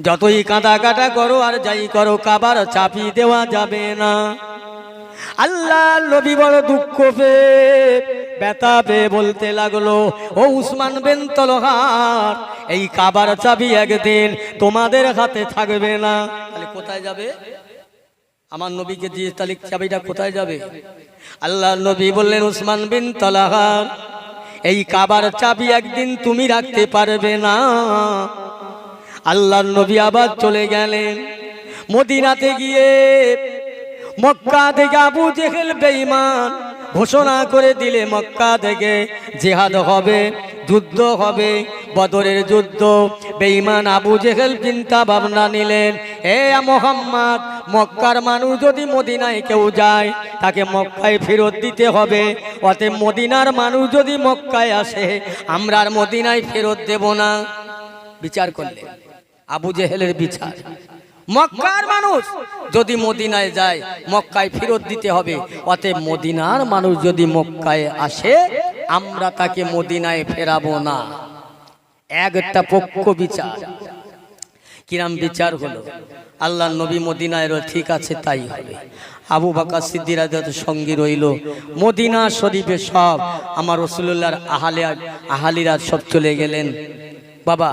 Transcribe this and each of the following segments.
যতই কাঁদা কাটা করো আর যাই করো, কাবার চাপি দেওয়া যাবে না। আল্লাহ নবী বড় দুঃখ পেয়ে, ব্যথা পেয়ে বলতে লাগল, ও উসমান বেন তলহার, এই কাবার চাবি একদিন তোমাদের হাতে থাকবে না। তাহলে কোথায় যাবে? আমার নবীকে দিয়ে তাহলে চাবিটা কোথায় যাবে? আল্লাহ নবী বললেন, উসমান বিন তলাহার, এই কাবার চাবি একদিন তুমি রাখতে পারবে না। আল্লাহর নবী আবার চলে গেলেন। মদিনাতে গিয়ে মক্কা থেকে আবু জেহেল বেঈমান ঘোষণা করে দিলে, মক্কা থেকে জেহাদ হবে, যুদ্ধ হবে, বদরের যুদ্ধ। বেঈমান আবু জেহেল চিন্তা ভাবনা নিলেন, এ মোহাম্মদ, মক্কার মানুষ যদি মদিনায় কেউ যায়, তাকে মক্কায় ফেরত দিতে হবে। অতএব মদিনার মানুষ যদি মক্কায় আসে, আমরা আর মদিনায় ফেরত দেব না। বিচার করলেন। আবু জেহেলের বিচার। মক্কার মানুষ যদি মদিনায় যায়, মক্কায় ফেরত দিতে হবে। অতএব মদিনার মানুষ যদি মক্কায় আসে, আমরা তাকে মদিনায় ফেরাবো না। একটা পক্ষ বিচার। কিরাম বিচার হলো আল্লাহ নবী মদিনায় ঠিক আছে, তাই হবে। আবু বাকা সিদ্দিরাদের সঙ্গী রইল, মদিনা শরীফে সব আমার রসুল্লাহর আহালে আহালিরা সব চলে গেলেন। বাবা,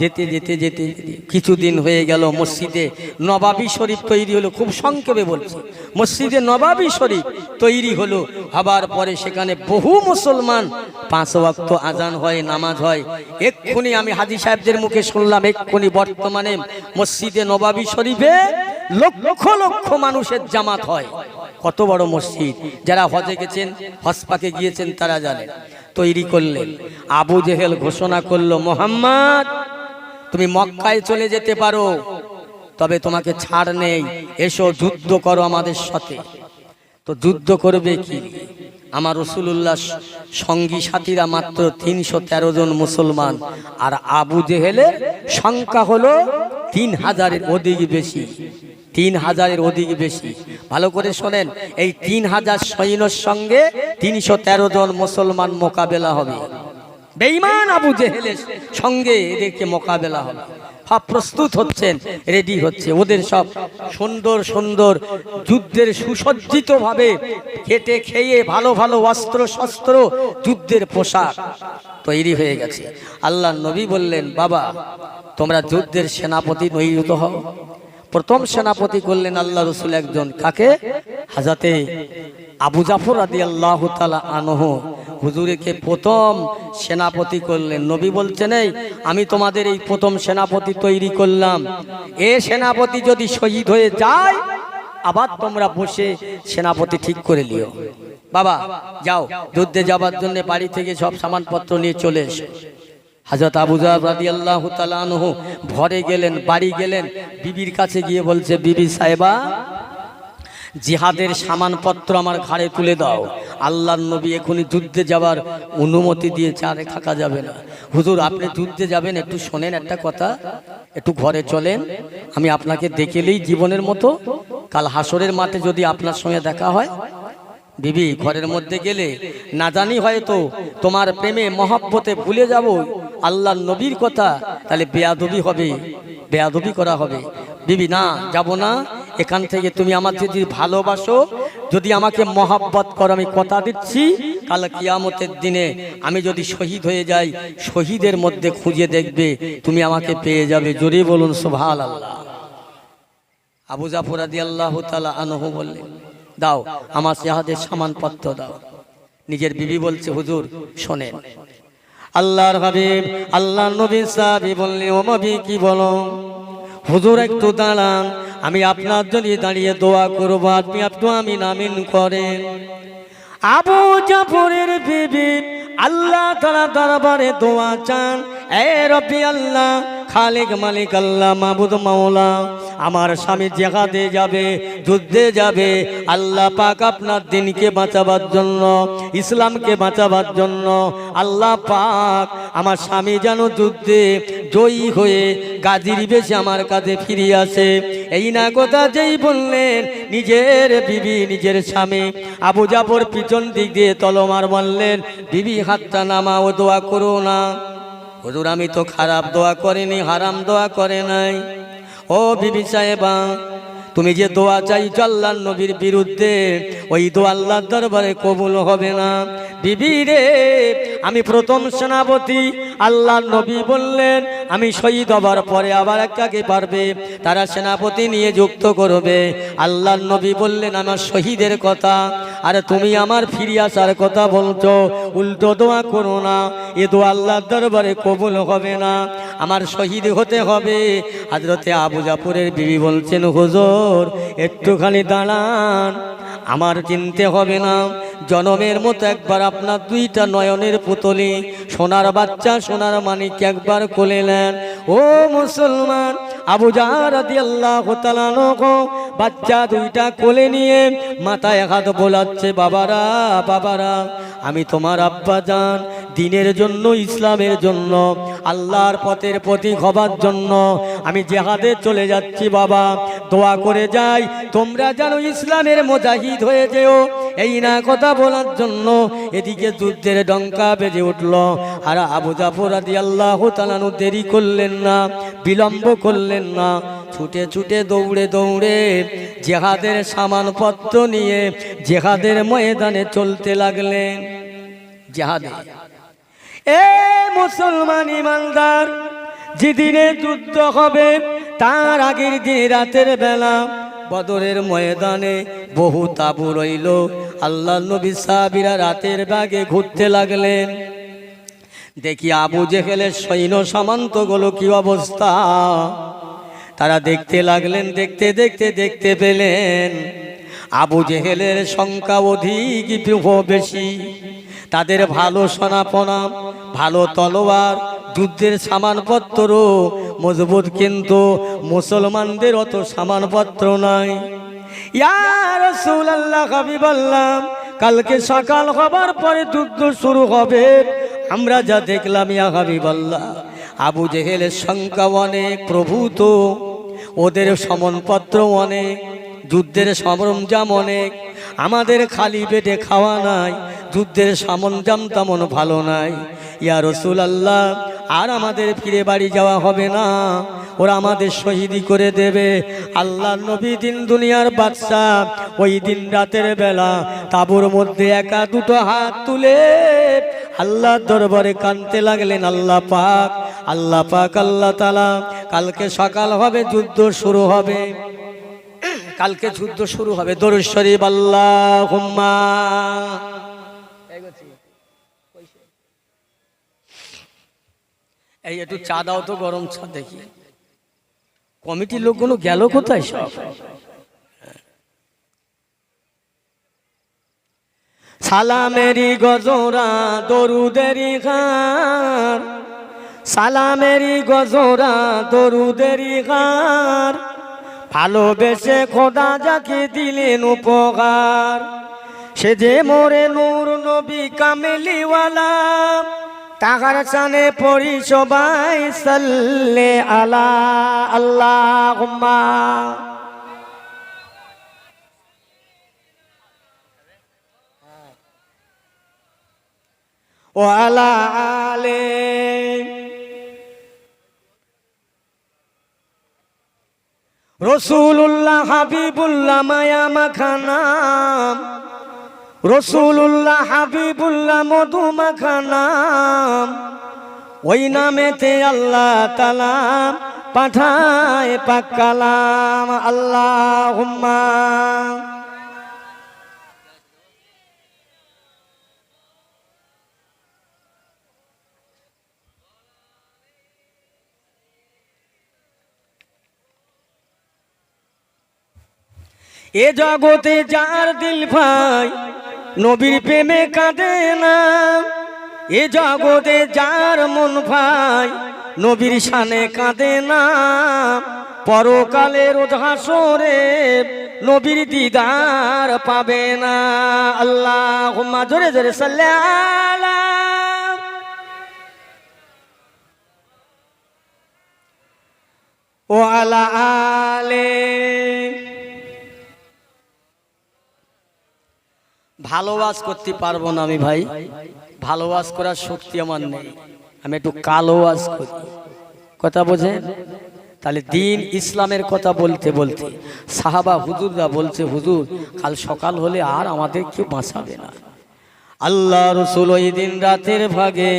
যেতে যেতে যেতে কিছুদিন হয়ে গেল মসজিদে নবাবী শরীফ তৈরি হলো, খুব সংক্ষেপে বলছি। মসজিদে নবাবী শরীফ তৈরি হলো হবার পরে সেখানে বহু মুসলমান, পাঁচ ওয়াক্ত আজান হয়, নামাজ হয়। এক্ষুনি আমি হাজি সাহেবদের মুখে শুনলাম, এক্ষুনি বর্তমানে মসজিদে নবাবী শরীফে লক্ষ লক্ষ মানুষের জামাত হয়। কত বড় মসজিদ, যারা হজে গেছেন হসপাকে গিয়েছেন, তারা জানেন তৈরি করলেন আবু জেহেল ঘোষণা করল, মোহাম্মদ, তুমি মক্কায় চলে যেতে পারো, তবে তোমাকে ছাড় নেই। এসো, যুদ্ধ করো আমাদের সাথে। তো যুদ্ধ করবে কি? আমার রসুল্লাহ সঙ্গী সাথীরা মাত্র তিনশো তেরো জন মুসলমান, আর আবু জেহেলের সংখ্যা হলো তিন হাজারের অধিক বেশি। তিন হাজারের অধিক বেশি। ভালো করে শোনেন, এই তিন হাজার সৈন্যর সঙ্গে তিনশো তেরো জন মুসলমান মোকাবেলা হবে। বেঈমান আবু জেহেলের সঙ্গে এদেরকে মোকাবেলা হবে। সব প্রস্তুত হচ্ছেন, রেডি হচ্ছে। ওদের সব সুন্দর সুন্দর যুদ্ধের সুসজ্জিত ভাবে খেটে খেয়ে ভালো ভালো অস্ত্র শস্ত্র, যুদ্ধের পোশাক তৈরি হয়ে গেছে। আল্লাহ নবী বললেন, বাবা, তোমরা যুদ্ধের সেনাপতি নিয়োজিত হও। প্রথম সেনাপতি করলেন আল্লাহ রসুল একজন কাকে? হাজাতে আবু জাফর আদি আল্লাহ তালা আনহ হুজুরেকে প্রথম সেনাপতি করলেন। নবী বলছেন, এই, আমি তোমাদের এই প্রথম সেনাপতি তৈরি করলাম। এ সেনাপতি যদি শহীদ হয়ে যায়, আবার তোমরা বসে সেনাপতি ঠিক করে লিও বাবা, যাও, যুদ্ধে যাবার জন্য বাড়ি থেকে সব সামানপত্র নিয়ে চলে এসো। হাজরত আবু রাদি আল্লাহ তালানহু ভরে গেলেন, বাড়ি গেলেন, বিবির কাছে গিয়ে বলছে, বিবি সাহেবা, জিহাদের সামানপত্র আমার ঘাড়ে তুলে দাও। আল্লাহ নবী এখনই যুদ্ধে যাওয়ার অনুমতি দিয়ে চারে থাকা যাবে না। হুজুর, আপনি যুদ্ধে যাবেন, একটু শোনেন একটা কথা। একটু ঘরে চলেন, আমি আপনাকে দেখেলেই জীবনের মতো। কাল হাসরের মাঠে যদি আপনার সঙ্গে দেখা হয়, বিবি ঘরের মধ্যে গেলে, না জানি হয়তো তোমার প্রেমে, মহাব্বতে ভুলে যাব। আল্লাহর নবীর কথা, তাহলে বেয়াদবি হবে, বেয়াদবি করা হবে। বিবি, না, যাব না। এখান থেকে তুমি আমার যদি ভালোবাসো, যদি আমাকে মহাব্বত করো, আমি কথা দিচ্ছি কাল কিয়ামতের দিনে আমি যদি শহীদ হয়ে যাই, শহীদের মধ্যে খুঁজে দেখবে, তুমি আমাকে পেয়ে যাবে। জোরে বলুন সোভাল আল্লাহ আবু জাফর আদি আল্লাহ তালা আনহু বললেন, দাও, আমার সেহাদের সামানপত্র দাও। নিজের বিবি বলছে, হুজুর, শোনেন। আল্লাহর হাবিব আল্লাহ নবী সাহাবি বললি, ও নবী, কি বলো? হুজুর একটু দাঁড়ান, আমি আপনার জন্য দাঁড়িয়ে দোয়া করব, আপনি একটু আমি নামিন করেন। আবু জাফরের বিবি আল্লাহ তারা দরবারে দোয়া চান। এ আল্লাহ, খালিক মালিক আল্লাহ মাহবুদ মাওলা, আমার স্বামী জেহাদে যাবে, যুদ্ধে যাবে, আল্লাহ পাক আপনার দিনকে বাঁচাবার জন্য, ইসলামকে বাঁচাবার জন্য, আল্লাহ পাক আমার স্বামী যেন যুদ্ধে জয়ী হয়ে গাজির বেশে আমার কাছে ফিরে আসে। এই না কথা যেই বললেন, নিজের বিবি, নিজের স্বামী। আবু জাফর পিছন দিক দিয়ে তলমার বললেন বিবি, হাতটা নামা ও দোয়া করো না। হুজুর, আমি তো খারাপ দোয়া করিনি, হারাম দোয়া করে নাই। ও বিবি সাহেবা তুমি যে দোয়া চাইছো আল্লাহ নবীর বিরুদ্ধে, ওই দোয়া আল্লাহর দরবারে কবুল হবে না। বিবি রে, আমি প্রথম সেনাপতি আল্লাহ নবী বললেন, আমি শহীদ হবার পরে আবার একটাকে পারবে, তারা সেনাপতি নিয়ে যুক্ত করবে। আল্লাহ নবী বললেন, আমার শহীদের কথা, আরে তুমি আমার ফিরে আসার কথা বলছো, উল্টো দোয়া করো না, এ দোয়া আল্লাহর দরবারে কবুল হবে না। আমার শহীদ হতে হবে। হাজরতে আবু জাফরের বিবি বলছেন, হুজুর একটুখানি দাঁড়ান, আমার চিনতে হবে না। জনমের মতো একবার আপনার দুইটা নয়নের পুতলি, সোনার বাচ্চা, সোনার মানিক একবার কোলে নেন। ও মুসলমান, আবু আল্লাহ বাচ্চা দুইটা কোলে নিয়ে মাথায় হাত বোলাচ্ছে, বাবারা বাবারা, আমি তোমার আব্বা জান দিনের জন্য, ইসলামের জন্য, আল্লাহর পথের প্রতীক হবার জন্য। আমি জেহাদে চলে যাচ্ছি, বাবা। দোয়া করে যাই। তোমরা যেন ইসলামের মোজাহিদ হয়ে যেও। এই না কথা বলার জন্য এদিকে যুদ্ধের ডঙ্কা বেজে উঠল। আর আবু জাফর আদি আল্লাহ তালানু দেরি করলেন না, বিলম্ব করলেন না। ছুটে ছুটে দৌড়ে দৌড়ে জেহাদের সামানপত্র নিয়ে জেহাদের ময়দানে চলতে লাগলেন। জেহাদে এ মুসলমান ইমানদার, যেদিনে যুদ্ধ হবে, তার আগের দিন রাতের বেলা বদরের ময়দানে বহু তাবু রইল। আল্লাহ নবী সাহাবিরা রাতের বাগে ঘুরতে লাগলেন। দেখি আবু জেহেলের সৈন্য সামন্তগুলো কি অবস্থা? তারা দেখতে লাগলেন, দেখতে দেখতে দেখতে পেলেন আবু জেহেলের সংখ্যা অধিক বেশি। তাদের ভালো সনাপনা, ভালো তলোয়ার, যুদ্ধের সামানপত্র, মজবুত কিন্তু মুসলমানদের অত সামানপত্র নাই। বললাম কালকে সকাল হবার পরে যুদ্ধ শুরু হবে। আমরা যা দেখলাম, ইয়া হাবিবাল্লাহ, আবু জেহেলের সংখ্যা অনেক প্রভূত ওদের সমনপত্র অনেক, যুদ্ধের সরঞ্জাম অনেক। আমাদের খালি পেটে খাওয়া নাই যুদ্ধের সরঞ্জাম তেমন ভালো নাই। ইয়া রসুল আল্লাহ আর আমাদের ফিরে বাড়ি যাওয়া হবে না। ওরা আমাদের শহীদি করে দেবে। আল্লাহ নবী দিন দুনিয়ার বাদশা ওই দিন রাতের বেলা তাবুর মধ্যে একা দুটো হাত তুলে আল্লাহ দরবারে কানতে লাগলেন আল্লাহ পাক। আল্লাহ পাক, আল্লাহ তালা কালকে সকাল হবে, যুদ্ধ শুরু হবে। কালকে যুদ্ধ শুরু হবে। দরুদ শরীফ আল্লাহ হুম্মা এই একটু চা দাও তো গরম চা দেখি। কমিটির লোকগুলো গেল কোথায় সব? সালামেরি গজরা দরুদেরি খার সালামেরি গজরা দরুদেরি খার ভালোবেসে খোদা যাকে দিলেন উপকার সে যে মোরে নূর নবী কামেলিওয়ালা। তাহার সানে পড়ি সবাই সাল্লে আলা আল্লাহ ও আলা আলে। রসুল্লাহ হাবিবুল্লাহ মায়া মাখানাম রসুল্লাহ হাবিবুল্লাহ মধু মাখানাম ওই নামেতে আল্লাহ তালাম পাঠায় পাকালাম আল্লাহ হুম্মা এ জগতে যার দিল ভাই নবীর প্রেমে কাঁদে না। এ জগতে যার মন ভাই নবীর শানে কাঁদে না। পরকালের হাসরে নবীর দিদার পাবে না। আল্লাহ জোরে জোরে সাল্লাহ ও আলা আলে। ভালোবাস করতে পারব না আমি ভাই। ভালোবাস করার শক্তি আমার নেই। আমি একটু কালো আজ করি। কথা বোঝেন তাহলে দিন ইসলামের কথা বলতে বলতে, সাহাবা হুজুররা বলছে, হুজুর, কাল সকাল হলে আর আমাদের কেউ বাঁচাবে না। আল্লাহ রসুল ওই দিন রাতের ভাগে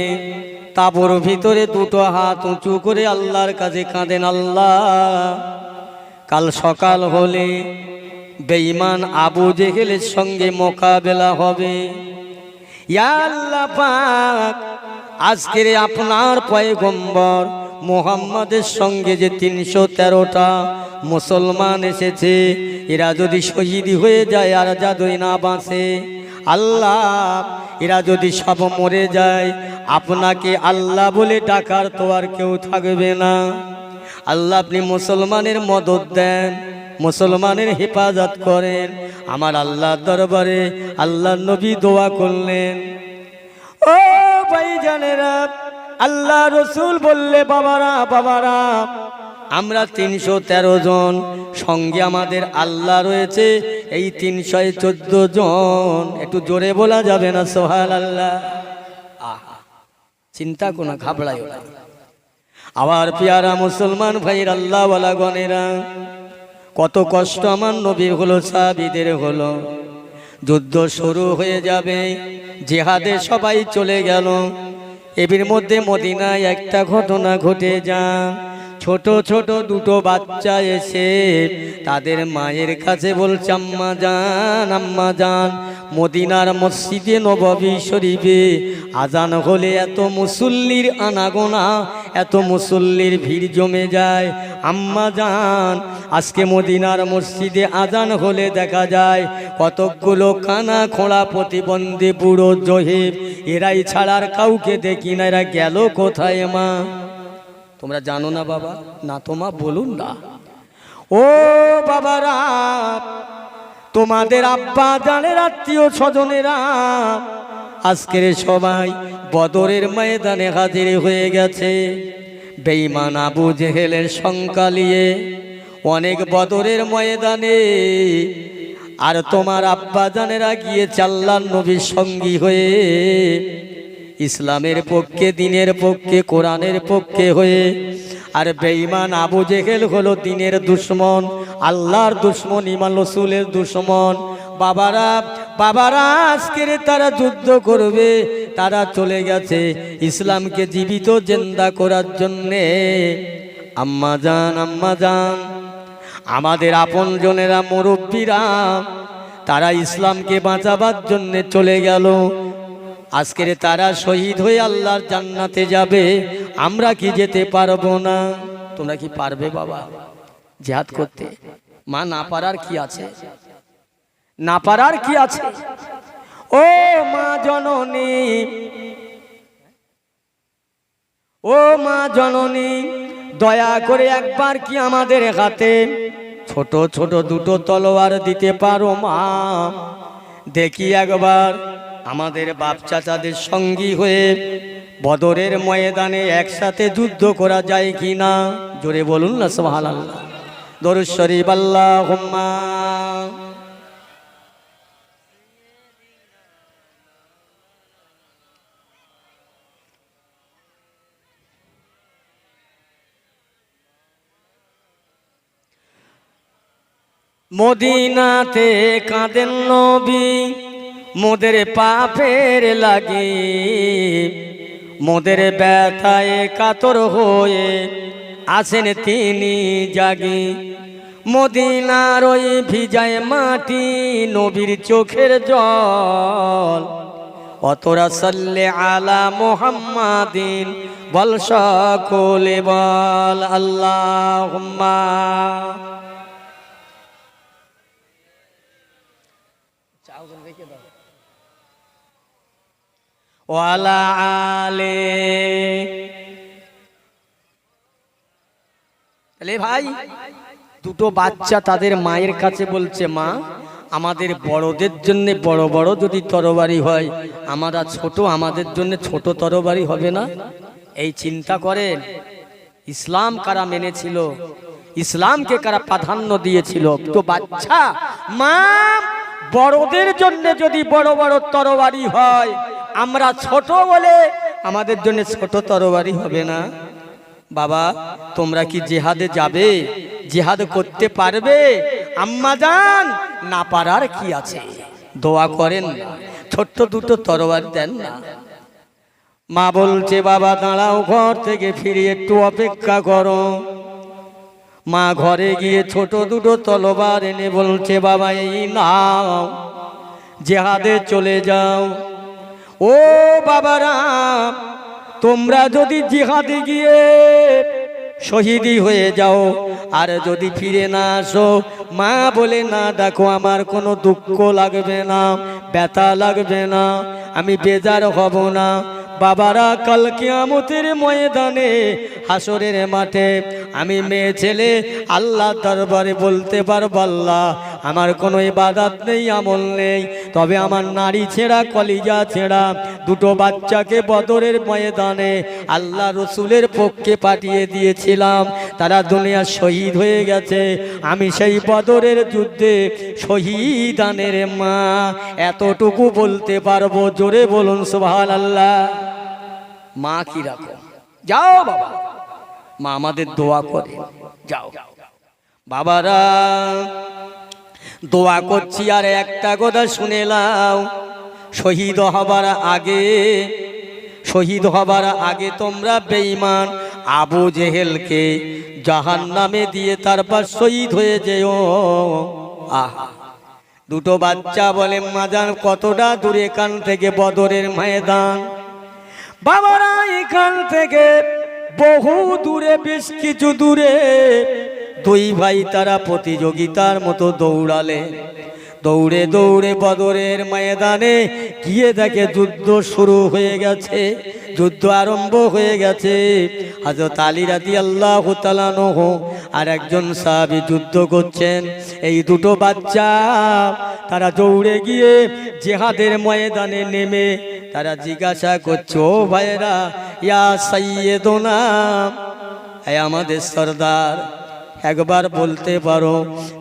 তাবর ভিতরে দুটো হাত উঁচু করে আল্লাহর কাছে কাঁদেন, আল্লাহ, কাল সকাল হলে বেঈমান আবু জেহেলের সঙ্গে মোকাবেলা হবে। আজকের আপনার পয়গম্বর মোহাম্মদের সঙ্গে যে তিনশো তেরোটা মুসলমান এসেছে, এরা যদি শহীদ হয়ে যায় আর যাদই না বাঁচে, আল্লাহ, এরা যদি সব মরে যায়, আপনাকে আল্লাহ বলে ডাকার তো আর কেউ থাকবে না। আল্লাহ আপনি মুসলমানের মদত দেন মুসলমানের হেফাজত করেন। আমার আল্লাহ দরবারে আল্লাহ নবী দোয়া করলেন। ও ভাই জানেরা আল্লাহ রসুল বললে, বাবারা বাবারা, আমরা তিনশো তেরো জন, সঙ্গে আমাদের আল্লাহ রয়েছে, এই তিনশো চোদ্দ জন। একটু জোরে বলা যাবে না সোহাল আল্লাহ আহা, চিন্তা কোনো ঘাবড়াই আবার পেয়ারা মুসলমান ভাইয়ের আল্লাহওয়ালা গণেরা কত কষ্ট আমার নবী হলো সাবিদের হলো। যুদ্ধ শুরু হয়ে যাবে, জেহাদে সবাই চলে গেল। এবির মধ্যে মদিনায় একটা ঘটনা ঘটে যা ছোট ছোট দুটো বাচ্চা এসে তাদের মায়ের কাছে বলছে, আম্মা জান আম্মা জান মদিনার মসজিদে নববী শরীফে আজান হলে এত মুসল্লির আনাগোনা, এত মুসল্লির ভিড় জমে যায়। আম্মা জান আজকে মদিনার মসজিদে আজান হলে দেখা যায় কতকগুলো কানা খোঁড়া প্রতিবন্ধী বুড়ো জহিব এরাই ছাড়ার কাউকে দেখি না, এরা গেল কোথায় মা? তোমরা জানো না বাবা? না তোমা বলুন না। ও বাবা বাবারা, তোমাদের আব্বা জানের আত্মীয় স্বজনেরা, আজকের সবাই বদরের ময়দানে হাজির হয়ে গেছে। বেঈমান আবু জেহেলের সংকালিয়ে অনেক বদরের ময়দানে আর তোমার আব্বা জানেরা গিয়ে চাল্লার নবীর সঙ্গী হয়ে ইসলামের পক্ষে, দিনের পক্ষে, কোরআনের পক্ষে হয়ে। আর বেঈমান আবু জেহেল হলো দিনের দুশ্মন, আল্লাহর দুশ্মন, ইমান রসুলের দুশ্মন। বাবারা বাবারা, আজকের তারা যুদ্ধ করবে। তারা চলে গেছে ইসলামকে জীবিত জেন্দা করার জন্যে। আম্মা যান আম্মা যান আমাদের আপন জনেরা মুরব্বীরা, তারা ইসলামকে বাঁচাবার জন্যে চলে গেল। আজকের তারা শহীদ হয়ে আল্লাহর জান্নাতে যাবে। আমরা কি যেতে পারব না? তোমরা কি পারবে বাবা? জেহাদ করতে। মা, না পারার কি আছে? না পারার কি আছে? ও মা জননী। ও মা জননী, দয়া করে একবার কি আমাদের হাতে ছোট ছোট দুটো তলোয়ার দিতে পারো মা? দেখি একবার। আমাদের বাপ চাচাদের সঙ্গী হয়ে বদরের ময়দানে একসাথে যুদ্ধ করা যায় কি না জোরে বলুন না সোহাল আল্লাহ দরুদ শরীফ আল্লাহ মদিনাতে কাঁদেন নবী। মোদের পাপের লাগে, মোদের ব্যথায় কাতর হয়ে আসেন তিনি জাগে। মদিনার ওই ভিজায় মাটি নবীর চোখের জল, অতরা সাল্লে আলা মোহাম্মাদিন, বল সকলে বল আল্লাহ ওয়ালা ভাই, দুটো বাচ্চা তাদের মায়ের কাছে বলছে, মা, আমাদের বড়দের জন্য বড় বড় যদি তরবারি হয়, আমরা ছোট, আমাদের জন্য ছোট তরবারি হবে না? এই চিন্তা করেন, ইসলাম কারা মেনেছিল? ইসলামকে কারা প্রাধান্য দিয়েছিল? তো বাচ্চা, মা বড়দের জন্য যদি বড় বড় তরবারি হয়, আমরা ছোট বলে আমাদের জন্য ছোট তরবারি হবে না। বাবা, তোমরা কি জেহাদে যাবে? জেহাদ করতে পারবে? আম্মা যান না পারার কি আছে? দোয়া করেন ছোট্ট দুটো তরবারি দেন না। মা বলছে, বাবা, দাঁড়াও, ঘর থেকে ফিরে একটু অপেক্ষা করো। মা ঘরে গিয়ে ছোট দুটো তলবার এনে বলছে, বাবা, এই নাও, জেহাদে চলে যাও। ও বাবারা, তোমরা যদি জিহাদে গিয়ে শহীদি হয়ে যাও, আর যদি ফিরে না আসো, মা বলে, না, দেখো, আমার কোনো দুঃখ লাগবে না, ব্যথা লাগবে না, আমি বেজার হব না। বাবারা কালকে কিয়ামতের ময়দানে হাসরের মাঠে আমি মেয়ে ছেলে আল্লাহ দরবারে বলতে পারবাল্লা আমার কোনো ইবাদত নেই, আমল নেই। তবে আমার নারী ছেঁড়া, কলিজা ছেঁড়া, দুটো বাচ্চাকে বদরের ময়দানে আল্লাহ রসুলের পক্ষে পাঠিয়ে দিয়েছিলাম। তারা দুনিয়া শহীদ হয়ে গেছে। আমি সেই বদরের যুদ্ধে শহীদানের মা। এতটুকু বলতে পারব, জোরে বলুন সুবহান আল্লাহ মা কি রাখো যাও বাবা। মা আমাদের দোয়া করে। যাও। বাবারা দোয়া করছি আর একটা কথা শুনে লাও শহীদ হবার আগে, শহীদ হবার আগে তোমরা বেঈমান আবু জেহেলকে জাহান নামে দিয়ে তারপর শহীদ হয়ে যেও। আহা। দুটো বাচ্চা বলে, মাজান কতটা দূরে এখান থেকে বদরের ময়দান? বাবারা, এখান থেকে বহু দূরে, বেশ কিছু দূরে দুই ভাই তারা প্রতিযোগিতার মতো দৌড়ালে। দৌড়ে দৌড়ে বদরের ময়দানে গিয়ে দেখে যুদ্ধ শুরু হয়ে গেছে, যুদ্ধ আরম্ভ হয়ে গেছে। হাজরত আলী রাদি আল্লাহ তালানহ আর একজন সাহাবি যুদ্ধ করছেন। এই দুটো বাচ্চা তারা দৌড়ে গিয়ে জেহাদের ময়দানে নেমে তারা জিজ্ঞাসা করছে, ও ভাইরা ইয়া সাইয়েদোনা হ্যাঁ আমাদের সর্দার একবার বলতে পারো,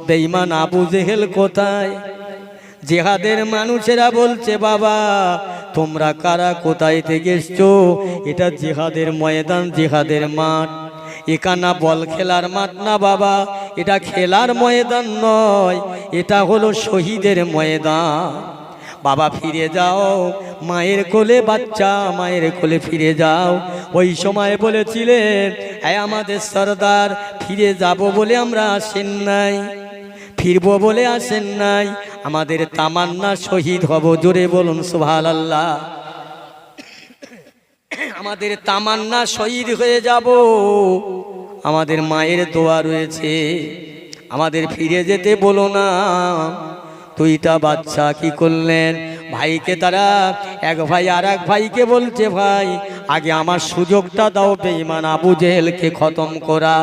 বেঈমান আবু জেহেল কোথায়? জেহাদের মানুষেরা বলছে, বাবা, তোমরা কারা? কোথায় থেকে এসছো? এটা জেহাদের ময়দান, জেহাদের মাঠ। এখানা বল খেলার মাঠ না, বাবা? এটা খেলার ময়দান নয়, এটা হলো শহীদের ময়দান। বাবা ফিরে যাও। মায়ের কোলে বাচ্চা, মায়ের কোলে ফিরে যাও। ওই সময় বলেছিলেন হ্যাঁ আমাদের সর্দার, ফিরে যাব বলে আমরা আসেন নাই। ফিরবো বলে আসেন নাই। আমাদের তামান্না শহীদ হব। জোরে বলুন সুভাল আল্লাহ আমাদের তামান্না শহীদ হয়ে যাব। আমাদের মায়ের দোয়া রয়েছে। আমাদের ফিরে যেতে বলো না। দুইটা বাচ্চা কি করলেন? ভাইকে তারা, এক ভাই আর এক ভাইকে বলছে, ভাই, আগে আমার সুযোগটা দাও বেঈমান আবু জেহেলকে খতম করা।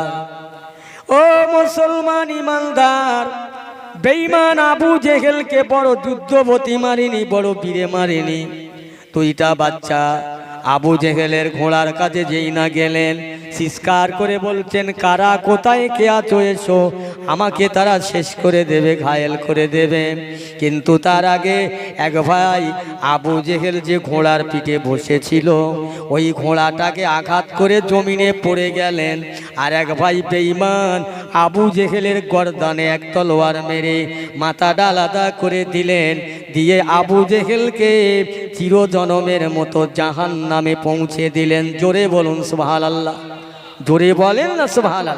ও মুসলমান ইমানদার, বেঈমান আবু জেহেলকে বড় যুদ্ধবতী মারিনি, বড় বীরে মারিনি। দুইটা বাচ্চা, আবু জেহেলের ঘোড়ার কাছে যেই না গেলেন চিৎকার করে বলছেন, কারা, কোথায়, কে আছো, এসো। আমাকে তারা শেষ করে দেবে, ঘায়েল করে দেবে। কিন্তু তার আগে এক ভাই আবু জেহেল যে ঘোড়ার পিঠে বসেছিল, ওই ঘোড়াটাকে আঘাত করে জমিনে পড়ে গেলেন। আর এক ভাই বেঈমান আবু জেহেলের গর্দানে এক তলোয়ার মেরে মাথাটা আলাদা করে দিলেন। দিয়ে আবু জেহেলকে চিরজনমের মতো জাহান নামে পৌঁছে দিলেন। জোরে বলুন সুবহান আল্লাহ জোরে বলেন না আল্লাহ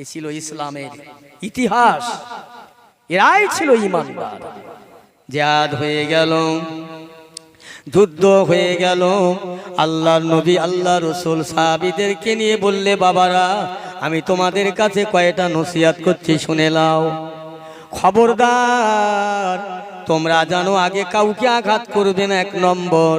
এ ছিল ইসলামের ইতিহাস। এরাই ছিল ইমানদার। জাদ হয়ে গেল, যুদ্ধ হয়ে গেল। আল্লাহর নবী আল্লাহ রসুল সাহাবিদেরকে নিয়ে বললে, বাবারা, আমি তোমাদের কাছে কয়টা নসিহাত করছি, শুনে লাও খবরদার, তোমরা জানো, আগে কাউকে আঘাত করবে না, এক নম্বর।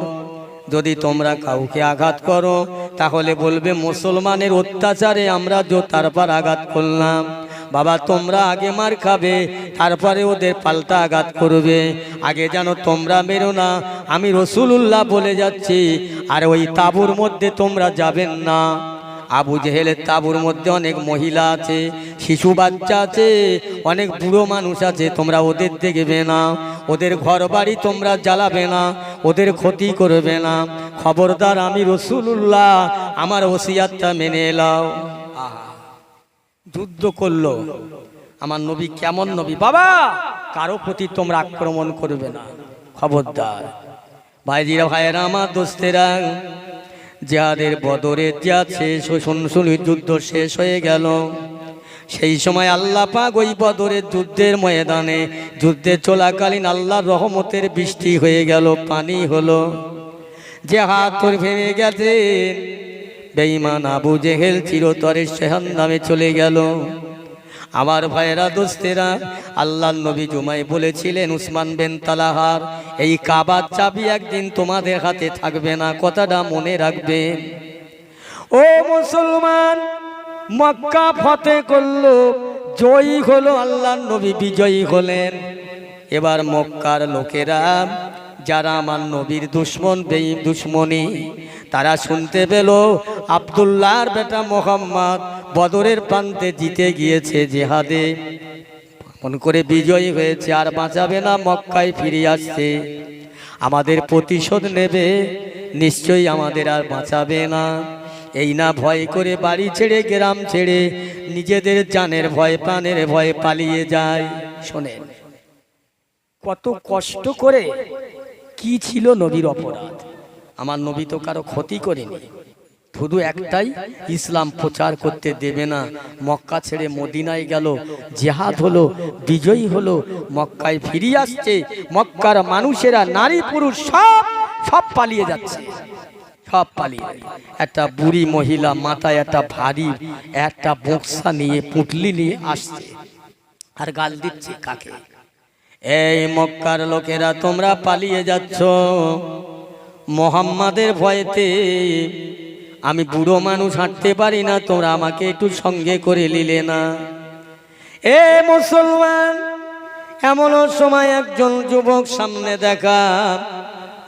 যদি তোমরা কাউকে আঘাত করো, তাহলে বলবে, মুসলমানের অত্যাচারে আমরা জোতার পর আঘাত করলাম। বাবা, তোমরা আগে মার খাবে, তারপরে ওদের পাল্টা আঘাত করবে। আগে যেন তোমরা মেরো না। আমি রসুলুল্লাহ বলে যাচ্ছি, আর ওই তাবুর মধ্যে তোমরা যাবেন না। আবু জেহেলের তাবুর মধ্যে অনেক মহিলা আছে, শিশু বাচ্চা আছে, অনেক বুড়ো মানুষ আছে, তোমরা ওদের দেখবে না। ওদের ঘর বাড়ি তোমরা জ্বালাবে না, ওদের ক্ষতি করবে না। খবরদার আমি রসুল্লাহ আমার ওসিয়াতটা মেনে এলাও যুদ্ধ করল। আমার নবী কেমন নবী? বাবা, কারও প্রতি তোমরা আক্রমণ করবে না। খবরদার। ভাইজিরা, ভাইয়েরা, আমার দোস্তেরা যাদের বদরের যা শেষ শুনশুনি যুদ্ধ শেষ হয়ে গেল। সেই সময় আল্লাহ পাক ওই বদরের যুদ্ধের ময়দানে, যুদ্ধে চলাকালীন আল্লাহর রহমতের বৃষ্টি হয়ে গেল, পানি হলো। যে হাত তোর ভেঙে গেছে, বেঈমান আবু জেহেল চিরতরে সেহান নামে চলে গেল। আমার ভাইয়েরা, দোস্তেরা আল্লাহ নবী জুমাই বলেছিলেন, উসমান বেন তালাহার, এই কাবার চাবি একদিন তোমাদের হাতে থাকবে না, কথাটা মনে রাখবে। ও মুসলমান, মক্কা ফতে করল, জয়ী হলো আল্লাহ নবী, বিজয়ী হলেন। এবার মক্কার লোকেরা যারা আমার নবীর দুশ্মন বেই দুশ্মনী, তারা শুনতে পেল আবদুল্লাহর বেটা মোহাম্মদ বদরের প্রান্তে জিতে গিয়েছে জেহাদে। মন করে বিজয়ী হয়েছে, আর বাঁচাবে না মক্কায় ফিরে আসছে আমাদের প্রতিশোধ নেবে, নিশ্চয়ই আমাদের আর বাঁচাবে না। এই না ভয় করে বাড়ি ছেড়ে, গ্রাম ছেড়ে নিজেদের জানের ভয়, প্রাণের ভয় পালিয়ে যায়। শোনেন, কত কষ্ট করে কি ছিল নবীর অপরাধ? আমার নবী তো কারও ক্ষতি করেনি। শুধু একটাই, ইসলাম প্রচার করতে দেবে না। মক্কা ছেড়ে মদিনায় গেল, জেহাদ হলো, বিজয়ী হলো, মক্কায় ফিরিয়ে আসছে। মক্কার মানুষেরা, নারী, পুরুষ, সব সব পালিয়ে যাচ্ছে। সব পালিয়ে একটা বুড়ি মহিলা মাথায় একটা ভারী, একটা বক্সা নিয়ে, পুটলি নিয়ে আসছে। আর গাল দিচ্ছে কাকে? এই মক্কার লোকেরা তোমরা পালিয়ে যাচ্ছ। মোহাম্মাদের ভয়েতে আমি বুড়ো মানুষ হাঁটতে পারি না, তোমরা আমাকে একটু সঙ্গে করে নিলে না। এ মুসলমান, এমনও সময় একজন যুবক সামনে দেখা,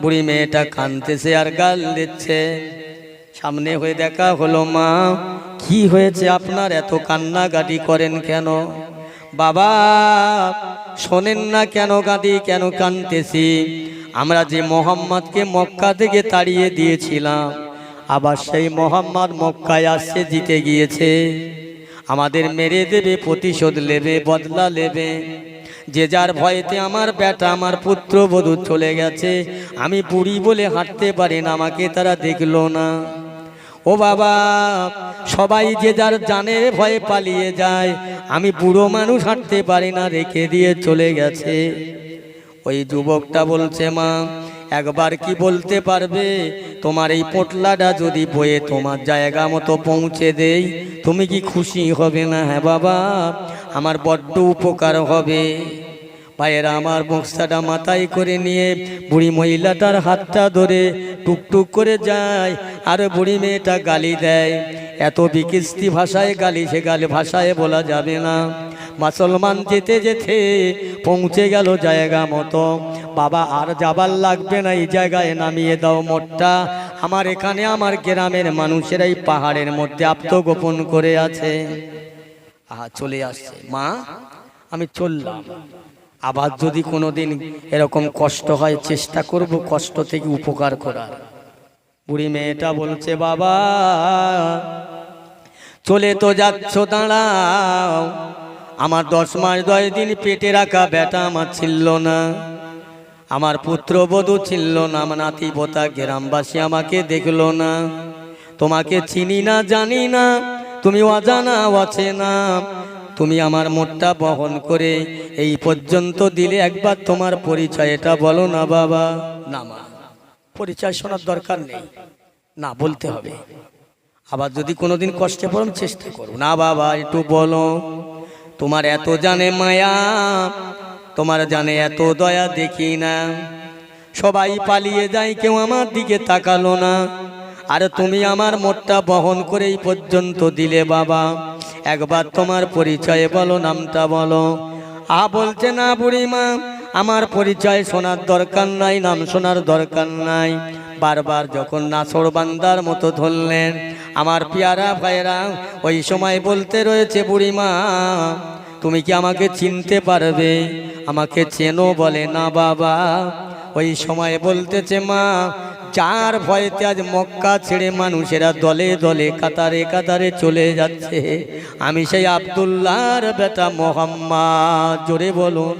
বুড়ি মেয়েটা কানতেছে আর গাল দিচ্ছে। সামনে হয়ে দেখা হলো, মা, কি হয়েছে আপনার? এত কান্নাকাটি করেন কেন? বাবা শোনেন না কেন কাঁদি কেন কানতেছি? আমরা যে মোহাম্মদকে মক্কা থেকে তাড়িয়ে দিয়েছিলাম, আবার সেই মোহাম্মদ মক্কায় আসছে, জিতে গিয়েছে। আমাদের মেরে দেবে, প্রতিশোধ নেবে, বদলা নেবে। যে যার ভয়েতে আমার বেটা, আমার পুত্র বধূ চলে গেছে, আমি বুড়ি বলে হাঁটতে পারি না, আমাকে তারা দেখল না। ও বাবা, সবাই যে যার জানের ভয়ে পালিয়ে যায়, আমি বুড়ো মানুষ হাঁটতে পারি না, রেখে দিয়ে চলে গেছে। ওই যুবকটা বলছে, মা, একবার কি বলতে পারবে? তোমার এই পোটলাটা যদি বয়ে তোমার জায়গা মতো পৌঁছে দেই, তুমি কি খুশি হবে না? হ্যাঁ বাবা, আমার বড্ড উপকার হবে। ভাইয়েরা আমার বক্সাটা মাথায় করে নিয়ে বুড়ি মহিলাটার হাতটা ধরে টুকটুক করে যায়। আর বুড়ি মেয়েটা গালি দেয়। এত বিকিস্তি ভাষায় গালি, সে গালি ভাষায় বলা যাবে না। মুসলমান যেতে যেতে পৌঁছে গেল জায়গা মতো। বাবা, আর যাবার লাগবে না, এই জায়গায় নামিয়ে দাও মোটটা। আমার এখানে আমার গ্রামের মানুষেরাই পাহাড়ের মধ্যে আত্মগোপন করে আছে। আহা, চলে আসছে। মা, আমি চললাম। আবার যদি কোনোদিন এরকম কষ্ট হয়, চেষ্টা করব কষ্ট থেকে উপকার করার। বুড়ি মেয়েটা বলছে, বাবা, চলে তো যাচ্ছ, দাঁড়াও। আমার দশ মাস দশ দিন পেটে রাখা বেটা আমার ছিল না। আমার পুত্রবধূ ছিল না, আমার নাতি পোতা গ্রামবাসী আমাকে দেখল না। তোমাকে চিনি না, জানি না, তুমি অজানা আছে না তুমি আমার মোটটা বহন করে এই পর্যন্ত দিলে একবার তোমার পরিচয়টা বলো না, বাবা। না, মা। পরিচয় শোনার দরকার নেই। না বলতে হবে। আবার যদি কোনোদিন কষ্টে পড়ো চেষ্টা করো না বাবা, একটু বলো। তোমার এত জানে মায়া, তোমার জানে এত দয়া, দেখি না। সবাই পালিয়ে যায়, কেউ আমার দিকে তাকালো না। আর তুমি আমার মোটটা বহন করে এই পর্যন্ত দিলে বাবা। একবার তোমার পরিচয়ে বলো, নামটা বলো। আ বলছে না বুড়িমা আমার পরিচয় শোনার দরকার নাই, নাম শোনার দরকার নাই। বারবার যখন নাসর বান্দার মতো ধরলেন, আমার পিয়ারা ভাইরা ওই সময় বলতে রয়েছে, বুড়িমা, তুমি কি আমাকে চিনতে পারবে? আমাকে চেনো বলে না, বাবা। ওই সময় বলতেছে, মা, যার ভয়েতে আজ মক্কা ছেড়ে মানুষেরা দলে দলে, কাতারে কাতারে চলে যাচ্ছে। আমি সেই আবদুল্লাহর বেটা মোহাম্মদ, জোরে বলুন।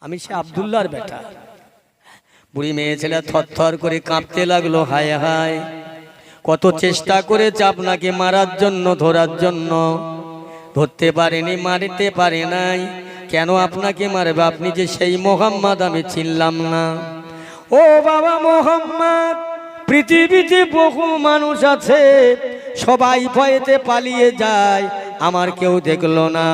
আমি সে আবদুল্লাহর বেটা। বুড়ি মেয়ে ছেলে থরথর করে কাঁপতে লাগল, হায় হায়। কত চেষ্টা করেছে আপনাকে মারার জন্য, ধরার জন্য। ধরতে পারেনি, মারতে পারে নাই। কেন আপনাকে মারবে? আপনি যে সেই মোহাম্মদ, আমি চিনলাম না। ও বাবা মোহাম্মদ, পৃথিবীতে বহু মানুষ আছে, সবাই ভয়েতে পালিয়ে যায়। আমার কেউ দেখল না।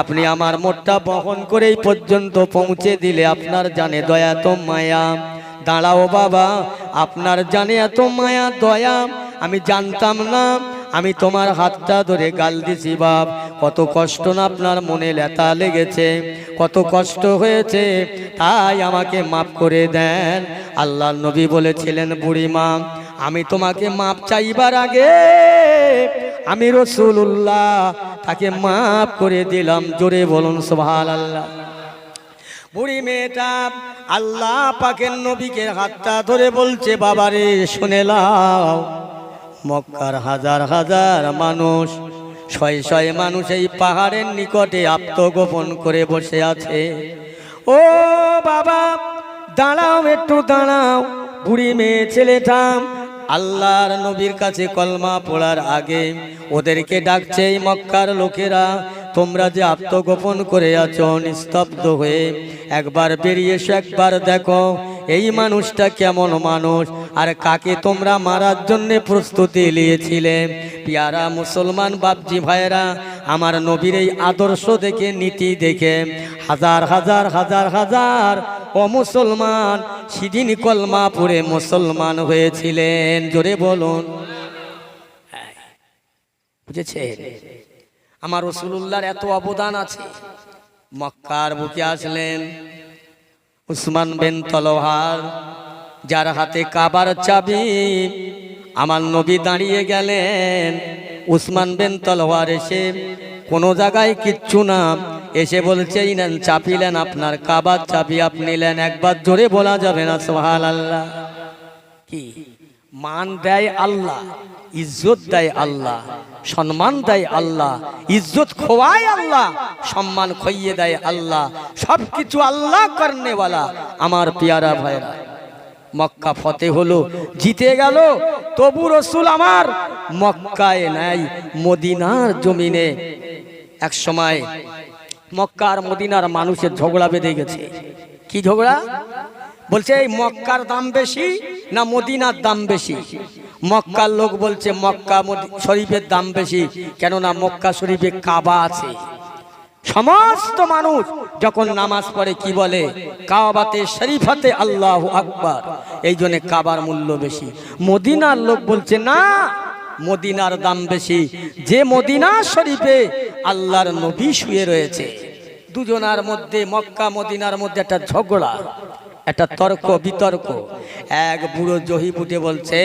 আপনি আমার মোটটা বহন করেই পর্যন্ত পৌঁছে দিলে আপনার জানে দয়া তো মায়া। দাঁড়াও বাবা, আপনার জানে এত মায়া দয়া। আমি জানতাম না, আমি তোমার হাতটা ধরে গাল দিছি বাপ। কত কষ্ট না আপনার মনে লেতা লেগেছে। কত কষ্ট হয়েছে, তাই আমাকে মাফ করে দেন। আল্লাহ নবী বলেছিলেন বুড়ি মা আমি তোমাকে মাপ চাইবার আগে আমি রসুল্লাহ তাকে মাফ করে দিলাম। জোরে বলুন সোহাল আল্লাহ বুড়ি মেয়েটা আল্লাহ পাকের নবীকে হাতটা ধরে বলছে, বাবারে, শুনে লাও মক্কার হাজার হাজার মানুষ, শয়ে শয়ে মানুষ এই পাহাড়ের নিকটে আত্মগোপন করে বসে আছে। ও বাবা, দাঁড়াও, একটু দাঁড়াও। বুড়ি মেয়ে ছেলেটা আল্লাহর নবীর কাছে কলমা পড়ার আগে ওদেরকে ডাকছে, এই মক্কার লোকেরা, তোমরা যে আত্মগোপন করে আছো, নিস্তব্ধ হয়ে একবার বেরিয়ে এসো, একবার দেখো, এই মানুষটা কেমন মানুষ, আর কাকে তোমরা মারার জন্যে প্রস্তুতি নিয়েছিলে? পিয়ারা মুসলমান বাপজি ভাইয়েরা, আমার নবীর এই আদর্শ দেখে, নীতি দেখে হাজার হাজার হাজার হাজার। ও মুসলমান, সেদিন কলমা পড়ে মুসলমান হয়েছিলেন। জোরে বলুন। বুঝেছে আমার রসুল্লাহর এত অবদান আছে। মক্কার বুকে আসলেন উসমান বেন তলোহার যার হাতে কাবার চাবি। আমার নবী দাঁড়িয়ে গেলেন। উসমান বেন তলোয়ার এসে কোনো জায়গায় কিচ্ছু না এসে বলছে নেন চাপিলেন আপনার কাবার চাবি আপনি নিলেন। একবার জোরে বলা যাবে না সোহাল আল্লাহ কি? মান দেয় আল্লাহ, ইজ্জত দেয় আল্লাহ, সম্মান দেয় আল্লাহ, ইজ্জত খোয়ায় আল্লাহ, সম্মান খইয়ে দেয় আল্লাহ সব কিছু আল্লাহ করনেওয়ালা। আমার পেয়ারা ভাইরা, মক্কা ফতে হলো, জিতে গেল, তবু রসুল আমার মক্কায় নাই, মদিনার জমিনে। এক সময় মক্কা আর মদিনার মানুষের ঝগড়া বেঁধে গেছে। কি ঝগড়া? বলছে, এই মক্কার দাম বেশি না মদিনার দাম বেশি? মক্কার লোক বলছে, মক্কা শরীফের দাম বেশি, কেননা মক্কা শরীফে কাবা আছে। সমস্ত মানুষ যখন নামাজ পড়ে, কি বলে? কাবাতে শরীফাতে আল্লাহ আকবার। এই জন্য কাবার মূল্য বেশি। মদিনার লোক বলছে, না মদিনার দাম বেশি। যে মদিনা শরীফে আল্লাহর নবী শুয়ে রয়েছে। দুজনার মধ্যে, মক্কা, মদিনার মধ্যে একটা ঝগড়া, একটা তর্ক, বিতর্ক। এক বুড়ো জহিবুটে বলছে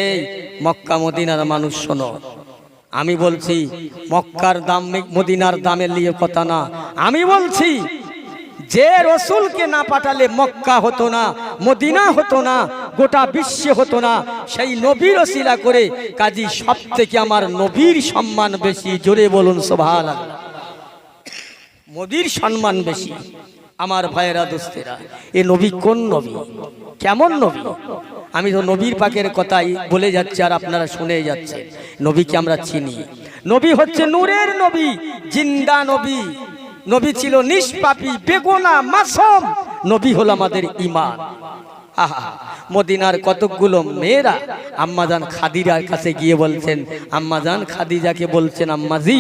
মক্কা, মদিনার মানুষ শোনো। আমি বলছি, মক্কার দাম মদিনার দামের লিয়ে কথা না। আমি বলছি যে রসুলকে না পাঠালে মক্কা হতো না, মদিনা হতো না, গোটা বিশ্বে হতো না, সেই নবীর ওসিলা করে কাজী সব থেকে আমার নবীর সম্মান বেশি, জোরে বলুন সোভাল মোদির সম্মান বেশি, আমার ভাইয়েরা, দোস্তেরা, এ নবী কোন নবী? কেমন নবী? আমি তো নবীর পাকের কথাই বলে যাচ্ছি আর আপনারা শুনে যাচ্ছে নবীকে আমরা চিনি। নবী হচ্ছে নূরের নবী, জিন্দা নবী। নবী ছিল নিষ্পাপী, বেগোনা, মাসম। নবী হলো আমাদের ইমান আহা, মদিনার কতকগুলো মেয়েরা আম্মাজান খাদিরার কাছে গিয়ে বলছেন, আম্মাজান খাদিজাকে বলছেন আম্মাজি